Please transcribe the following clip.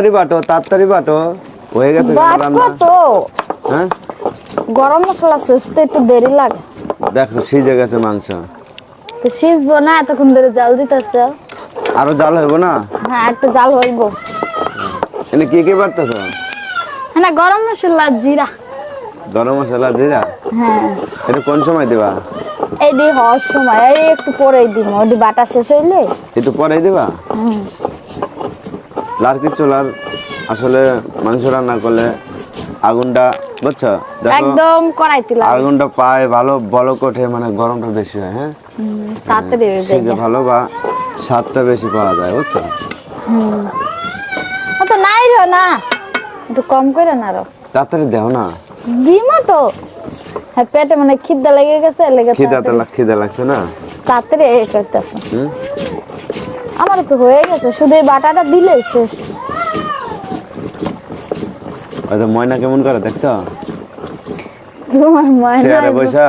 তাড়াতাড়ি বাটো তাড়াতাড়ি বাটো। হয়ে গেছে রান্না। তো। হ্যাঁ? গরম মশলা শেষতে একটু দেরি লাগে। দেখো সিজে গেছে মাংস। তো সিজবো না এতক্ষণ ধরে জাল দিতেছে। আরও জাল হইব না? হ্যাঁ একটা জাল হইব। এনে কি কি বাড়তেছ হ্যাঁ গরম মশলা জিরা। গরম মশলা জিরা? হ্যাঁ। এটা কোন সময় দিবা? এইটি হওয়ার সময় এই একটু পরেই দিব। ওটি বাটা শেষ হইলে একটু পরে দিবা? হুম। লার্কি চুলার আসলে মাংস রান্না করলে আগুনটা বুঝছ? একদম কড়াইতে লাগে আগুনটা পায় ভালো বলক ওঠে মানে গরমটা বেশি হয় হ্যাঁ? তাড়াতাড়ি হয়ে সিজে যায়। ভালো বা স্বাদটা বেশি পাওয়া যায় বুঝছ? তো নাই রো না একটু কম করে না রো তাড়াতাড়ি দেও না। দিমা তো। হ্যাঁ পেটে মানে খিদা লেগে গেছে লেগে খিদা তো খিদা লাগছে না? তাড়াতাড়ি করতেছে। হুম? আমার তো হয়ে গেছে শুধু এই বাটাটা দিলে শেষ। ওই তো ময়না কেমন করে দেখছ? তোমার ময়না বসা।